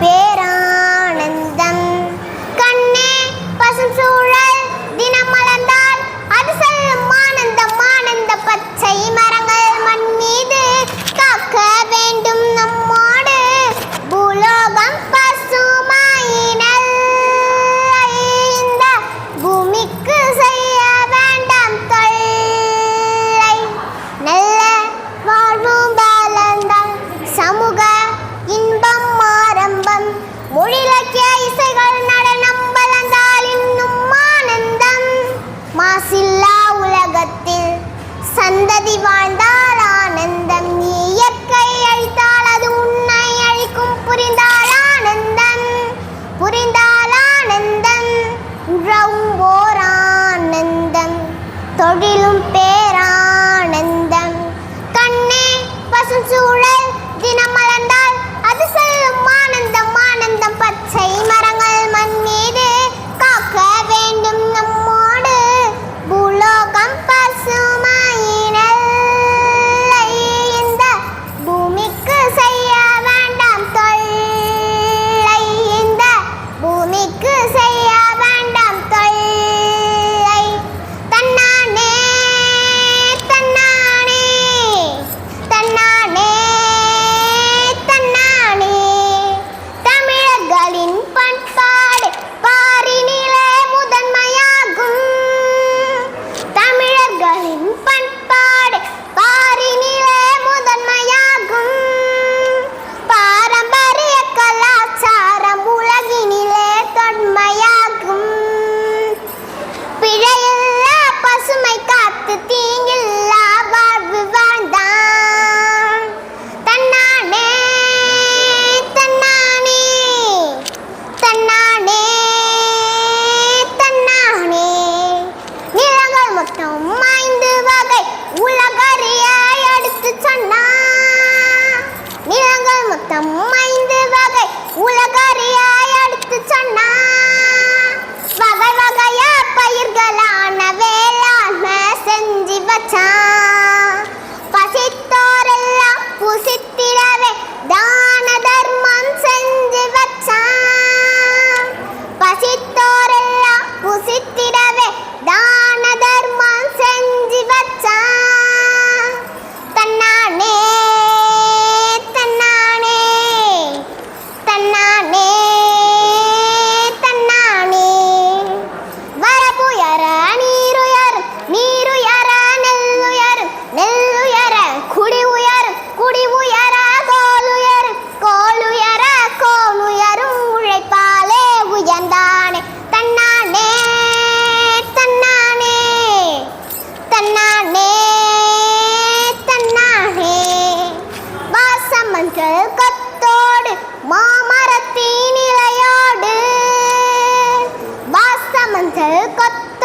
pe வாழ்ந்தால் ஆனந்தம். இயற்கை அழித்தால் அது உன்னை அழிக்கும். புரிந்தால் ஆனந்தம். புரிந்தால் ஆனந்தம். உழவும் ஓர் ஆனந்தம். தொழிலும் там மஞ்சள் கொத்தோடு மாமரத்தின் இலையோடு. வாச மஞ்சள் கொத்தோடு